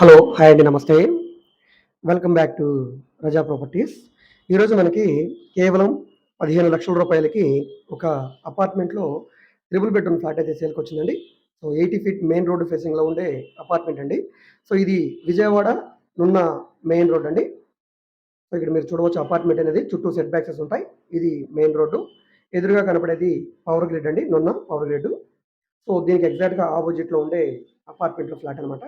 Hello hi అండి నమస్తే. Welcome back to Raza properties ఈరోజు మనకి కేవలం పదిహేను లక్షల రూపాయలకి ఒక అపార్ట్మెంట్లో త్రిబుల్ బెడ్రూమ్ ఫ్లాట్ అయితే సేల్కి వచ్చిందండి. So eighty feet main road ఫేసింగ్లో ఉండే అపార్ట్మెంట్ అండి. సో ఇది విజయవాడ నున్న మెయిన్ రోడ్ అండి. సో ఇక్కడ మీరు చూడవచ్చు అపార్ట్మెంట్ అనేది చుట్టూ సెట్ బ్యాక్సెస్ ఉంటాయి. ఇది మెయిన్ రోడ్డు ఎదురుగా కనపడేది పవర్ గ్రిడ్ అండి నున్న పవర్ గ్రిడ్ సో దీనికి ఎగ్జాక్ట్గా ఆపోజిట్లో ఉండే అపార్ట్మెంట్లో ఫ్లాట్ అనమాట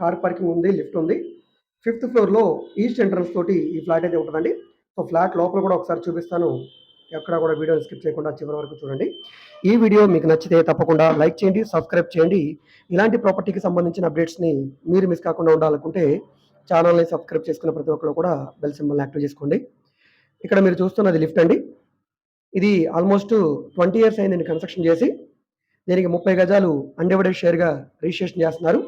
కార్ పార్కింగ్ ఉంది లిఫ్ట్ ఉంది. ఫిఫ్త్ ఫ్లోర్లో ఈస్ట్ ఎంట్రన్స్ తోటి ఈ ఫ్లాట్ అయితే ఉంటుందండి. సో ఫ్లాట్ లోపల కూడా ఒకసారి చూపిస్తాను. ఎక్కడ కూడా వీడియో స్కిప్ చేయకుండా చివరి వరకు చూడండి. ఈ వీడియో మీకు నచ్చితే తప్పకుండా లైక్ చేయండి సబ్స్క్రైబ్ చేయండి. ఇలాంటి ప్రాపర్టీకి సంబంధించిన అప్డేట్స్ని మీరు మిస్ కాకుండా ఉండాలనుకుంటే ఛానల్ని సబ్స్క్రైబ్ చేసుకున్న ప్రతి ఒక్కరు కూడా బెల్ సింబల్ని యాక్టివ్ చేసుకోండి. ఇక్కడ మీరు చూస్తున్నది లిఫ్ట్ అండి. ఇది ఆల్మోస్ట్ ట్వంటీ ఇయర్స్ అయింది కన్స్ట్రక్షన్ చేసి. దీనికి ముప్పై గజాలు అన్డివైడెడ్ షేర్గా రిజిస్ట్రేషన్ చేస్తున్నారు.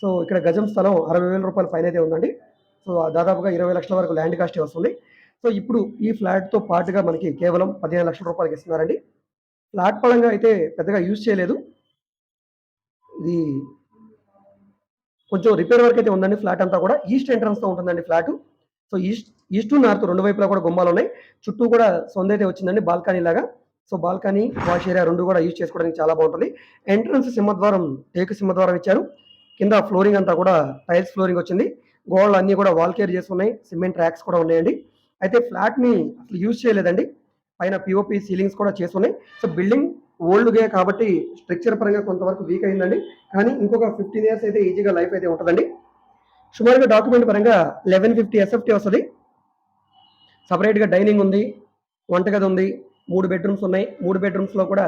సో ఇక్కడ గజం స్థలం అరవై వేల రూపాయల పైన అయితే ఉందండి. సో దాదాపుగా ఇరవై లక్షల వరకు ల్యాండ్ కాస్ట్ వస్తుంది. సో ఇప్పుడు ఈ ఫ్లాట్తో పాటుగా మనకి కేవలం పదిహేను లక్షల రూపాయలకి ఇస్తున్నారండి. ఫ్లాట్ పరంగా అయితే పెద్దగా యూజ్ చేయలేదు. ఇది కొంచెం రిపేర్ వర్క్ అయితే ఉందండి ఫ్లాట్ అంతా కూడా. ఈస్ట్ ఎంట్రన్స్తో ఉంటుందండి flat so east east north రెండు వైపులా కూడా గుమ్మాలు ఉన్నాయి. చుట్టూ కూడా సొంత అయితే వచ్చిందండి బాల్కనీ లాగా. సో బాల్కనీ వాష్ ఏరియా రెండు కూడా యూజ్ చేసుకోవడానికి చాలా బాగుంటుంది. ఎంట్రన్స్ సింహద్వారం టేకు సింహద్వారం ఇచ్చారు. కింద ఫ్లోరింగ్ అంతా కూడా టైల్స్ ఫ్లోరింగ్ వచ్చింది. గోడలు అన్నీ కూడా వాల్ కేర్ చేసి ఉన్నాయి సిమెంట్ ర్యాక్స్ కూడా ఉన్నాయండి. అయితే ఫ్లాట్ని అసలు యూజ్ చేయలేదండి. పైన పిఓపి సీలింగ్స్ కూడా చేస్తున్నాయి సో బిల్డింగ్ ఓల్డ్గా కాబట్టి స్ట్రక్చర్ పరంగా కొంతవరకు వీక్ అయిందండి. కానీ ఇంకొక ఫిఫ్టీన్ ఇయర్స్ అయితే ఈజీగా లైఫ్ అయితే ఉంటుందండి. సుమారుగా డాక్యుమెంట్ పరంగా లెవెన్ ఫిఫ్టీ ఎస్ఎఫ్టీ వస్తుంది. సపరేట్గా డైనింగ్ ఉంది వంటగది ఉంది మూడు బెడ్రూమ్స్ ఉన్నాయి. మూడు బెడ్రూమ్స్లో కూడా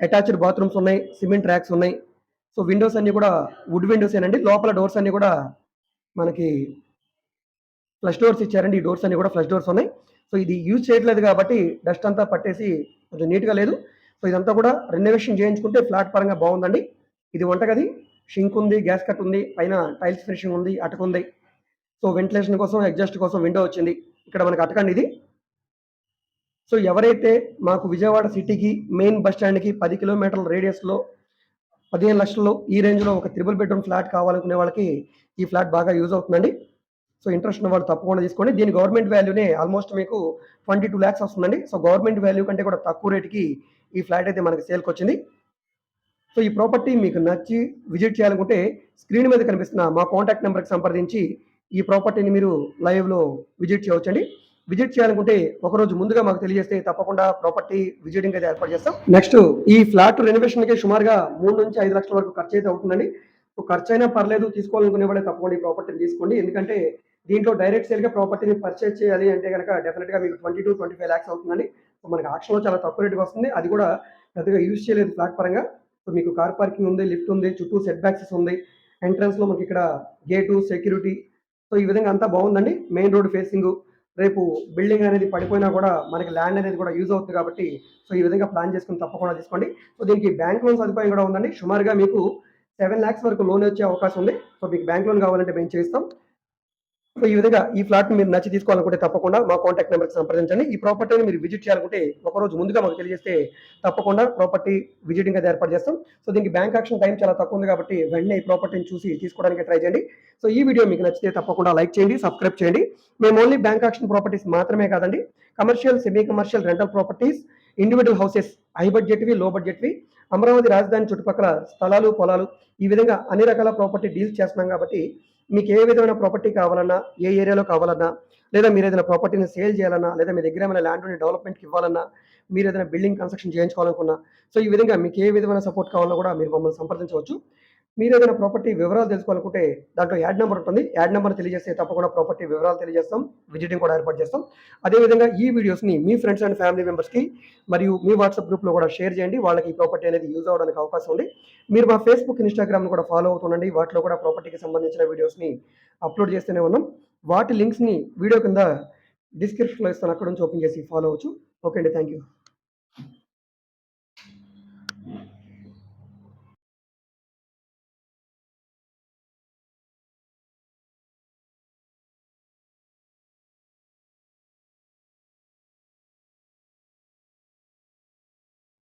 అటాచ్డ్ బాత్రూమ్స్ ఉన్నాయి సిమెంట్ ర్యాక్స్ ఉన్నాయి. సో విండోస్ అన్నీ కూడా వుడ్ విండోస్ ఏనండి. లోపల డోర్స్ అన్నీ కూడా మనకి ఫ్లష్ డోర్స్ ఇచ్చారండి. ఈ డోర్స్ అన్నీ కూడా ఫ్లష్ డోర్స్ ఉన్నాయి. సో ఇది యూజ్ చేయట్లేదు కాబట్టి డస్ట్ అంతా పట్టేసి కొంచెం నీట్గా లేదు. సో ఇదంతా కూడా రెనోవేషన్ చేయించుకుంటే ఫ్లాట్ పరంగా బాగుందండి. ఇది వంటగది. షింక్ ఉంది గ్యాస్ కట్ ఉంది పైన టైల్స్ ఫినిషింగ్ ఉంది అటక ఉంది. సో వెంటిలేషన్ కోసం ఎగ్జాస్ట్ కోసం విండో వచ్చింది. ఇక్కడ మనకి అటకండి ఇది. సో ఎవరైతే మాకు విజయవాడ సిటీకి మెయిన్ బస్ స్టాండ్కి పది కిలోమీటర్ల రేడియస్లో పదిహేను లక్షల్లో ఈ రేంజ్లో ఒక త్రిబుల్ బెడ్రూమ్ ఫ్లాట్ కావాలనుకునే వాళ్ళకి ఈ ఫ్లాట్ బాగా యూజ్ అవుతుందండి. సో ఇంట్రెస్ట్ ఉన్న వాళ్ళు తప్పకుండా తీసుకోండి. దీని గవర్నమెంట్ వాల్యూనే ఆల్మోస్ట్ మీకు ట్వంటీ టూ ల్యాక్స్ వస్తుందండి. సో గవర్నమెంట్ వాల్యూ కంటే కూడా తక్కువ రేటుకి ఈ ఫ్లాట్ అయితే మనకి సేల్కి వచ్చింది సో ఈ ప్రాపర్టీ మీకు నచ్చి విజిట్ చేయాలనుకుంటే స్క్రీన్ మీద కనిపిస్తున్న మా కాంటాక్ట్ నెంబర్కి సంప్రదించి ఈ ప్రాపర్టీని మీరు లైవ్లో విజిట్ చేయవచ్చండి. విజిట్ చేయాలనుకుంటే ఒకరోజు ముందుగా మాకు తెలియజేస్తే తప్పకుండా ప్రాపర్టీ విజిటింగ్ అయితే ఏర్పాటు చేస్తాం. నెక్స్ట్ ఈ ఫ్లాట్ రెనోవేషన్కి సుమారుగా మూడు నుంచి ఐదు లక్షల వరకు ఖర్చు అయితే అవుతుందండి. ఖర్చు అయినా పర్లేదు తీసుకోవాలనుకునే వాళ్ళే తప్పకుండా ఈ ప్రాపర్టీని తీసుకోండి. ఎందుకంటే దీంట్లో డైరెక్ట్ సేల్గా ప్రాపర్టీని పర్చేజ్ చేయాలి అంటే కనుక డెఫినెట్గా మీకు twenty two twenty five lakhs అవుతుందండి. సో మనకి ఆక్షన్లో చాలా తక్కువ రేటుకి వస్తుంది. అది కూడా పెద్దగా యూజ్ చేయలేదు ఫ్లాట్ పరంగా. సో మీకు కార్ పార్కింగ్ ఉంది లిఫ్ట్ ఉంది చుట్టూ సెట్ బ్యాక్సెస్ ఉంది. ఎంట్రన్స్లో మనకి ఇక్కడ గేటు సెక్యూరిటీ సో ఈ విధంగా అంతా బాగుందండి. మెయిన్ రోడ్ ఫేసింగ్ రేపు బిల్డింగ్ అనేది పడిపోయినా కూడా మనకి ల్యాండ్ అనేది కూడా యూజ్ అవుతుంది కాబట్టి సో ఈ విధంగా ప్లాన్ చేసుకుని తప్పకుండా తీసుకోండి. సో దీనికి బ్యాంక్ లోన్ సదుపాయం కూడా ఉందండి. సుమారుగా మీకు సెవెన్ ల్యాక్స్ వరకు లోన్ వచ్చే అవకాశం ఉంది. సో మీకు బ్యాంక్ లోన్ కావాలంటే మేము చేస్తాం. సో ఈ విధంగా ఈ ఫ్లాట్ మీరు నచ్చి తీసుకోవాలనుకుంటే తప్పకుండా మా కాంటాక్ట్ నెంబర్కి సంప్రదించండి. ఈ ప్రాపర్టీని మీరు విజిట్ చేయాలనుకుంటే ఒకరోజు ముందుగా మాకు తెలియజేస్తే తప్పకుండా ప్రాపర్టీ విజిటింగ్ అది ఏర్పాటు చేస్తాం. సో దీనికి బ్యాంక్ యాక్షన్ టైం చాలా తక్కువ ఉంది కాబట్టి వెంటనే ఈ ప్రాపర్టీని చూసి తీసుకోవడానికి ట్రై చేయండి. సో ఈ వీడియో మీకు నచ్చితే తప్పకుండా లైక్ చేయండి సబ్స్క్రైబ్ చేయండి. మేము ఓన్లీ బ్యాంక్ యాక్షన్ ప్రాపర్టీస్ మాత్రమే కాదండి commercial semi commercial rental properties individual houses high బడ్జెట్వి low బడ్జెట్వి అమరావతి రాజధాని చుట్టుపక్కల స్థలాలు పొలాలు ఈ విధంగా అన్ని రకాల ప్రాపర్టీ డీల్స్ చేస్తున్నాం కాబట్టి మీకు ఏ విధమైన ప్రాపర్టీ కావాలన్నా ఏ ఏరియాలో కావాలన్నా లేదా మీరు ఏదైనా ప్రాపర్టీని సేల్ చేయాలన్నా లేదా మీ దగ్గర ఏమైనా ల్యాండ్ డెవలప్మెంట్కి ఇవ్వాలన్నా మీరు ఏదైనా బిల్డింగ్ కన్స్ట్రక్షన్ చేయించుకోవాలనుకున్నా సో ఈ విధంగా మీకు ఏ విధమైన సపోర్ట్ కావాలన్నా కూడా మీరు మమ్మల్ని సంప్రదించవచ్చు. మీరు ఏదైనా ప్రాపర్టీ వివరాలు తెలుసుకోవాలనుకుంటే దాంట్లో యాడ్ నెంబర్ ఉంటుంది. యాడ్ నెంబర్ తెలియజేస్తే తప్పకుండా ప్రాపర్టీ వివరాలు తెలియజేస్తాం. విజిటింగ్ కూడా ఏర్పాటు చేస్తాం. అదేవిధంగా ఈ వీడియోస్ని మీ ఫ్రెండ్స్ అండ్ ఫ్యామిలీ మెంబర్స్కి మరియు మీ వాట్సాప్ గ్రూప్లో కూడా షేర్ చేయండి. వాళ్ళకి ఈ ప్రాపర్టీ అనేది యూజ్ అవ్వడానికి అవకాశం ఉంది. మీరు మా ఫేస్బుక్ ఇన్స్టాగ్రామ్ని కూడా ఫాలో అవుతుండండి వాటిలో కూడా ప్రాపర్టీకి సంబంధించిన వీడియోస్ని అప్లోడ్ చేస్తూనే ఉన్నాం. వాటి లింక్స్ని వీడియో కింద డిస్క్రిప్షన్లో ఇస్తాను. అక్కడ నుంచి ఓపెన్ చేసి ఫాలో అవచ్చు ఓకే అండి. Thank you